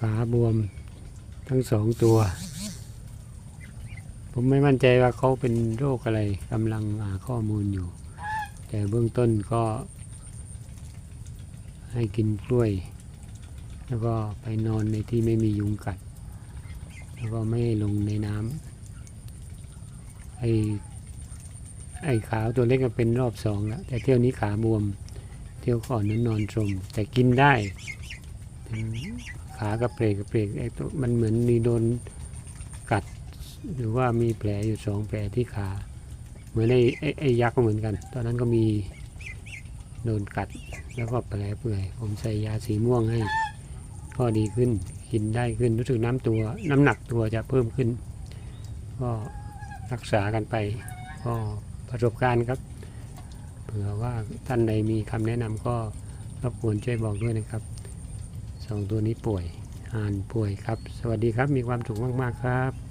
ขาบวมทั้งสองตัว ผมไม่มั่นใจว่าเขาเป็นโรคอะไรกำลังหาข้อมูลอยู่ แต่เบื้องต้นก็ ให้กินกล้วย แล้วก็ไปนอนในที่ไม่มียุงกัด แล้วก็ไม่ลงในน้ำไอ้ไอ้ขาวตัวเล็กก็เป็นรอบสองแล้ว แต่เที่ยวนี้ขาบวม เที่ยวก่อนนั้นนอนสมแต่กินได้ ขากระเพลกกระเพลกไอ้ตัวมันเหมือนมีโดนกัด หรือว่ามีแผลอยู่สองแผลที่ขา เหมือนไอ้ไอ้ไอ้ยักษ์ก็เหมือนกัน ตอนนั้นก็มีโดนกัดแล้วก็แผลเปื่อย ผมใส่ยาสีม่วงให้ ก็ดีขึ้นกินได้ขึ้นรู้สึกน้ำตัว น้ำหนักตัวจะเพิ่มขึ้น ก็รักษากันไป ก็ประสบการณ์ครับ เผื่อว่าท่านใดมีคำแนะนำก็รบกวนช่วยบอกด้วยนะครับ สองตัวนี้ป่วยอ่านป่วยครับ สวัสดีครับมีความสุขมาก ๆ ครับ